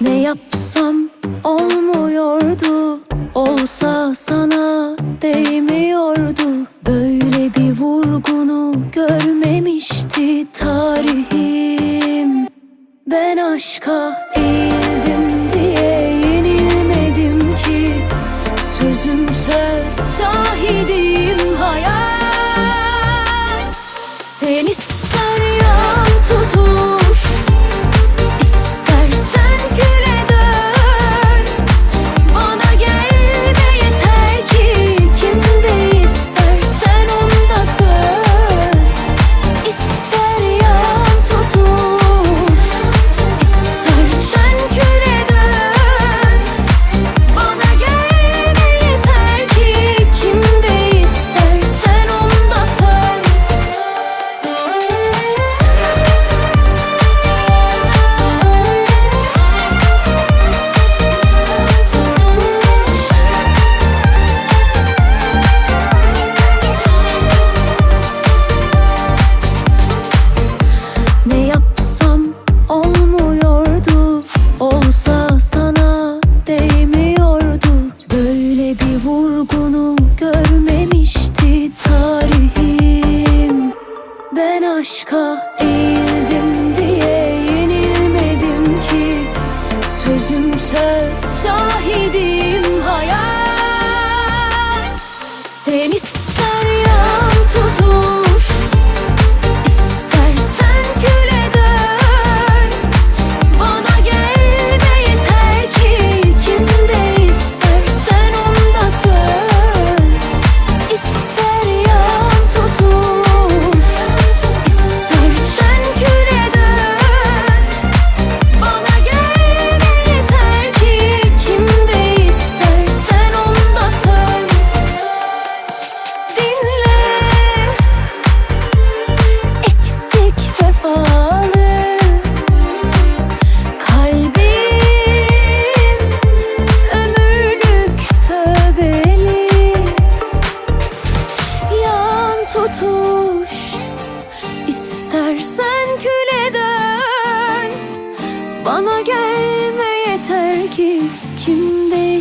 Ne yapsam olmuyordu Olsa sana değmiyordu. Böyle bir vurgunu görmemişti tarihim. Ben aşka eğildim. ben aşka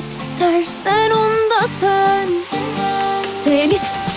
İstersen onda sön. Sen istersen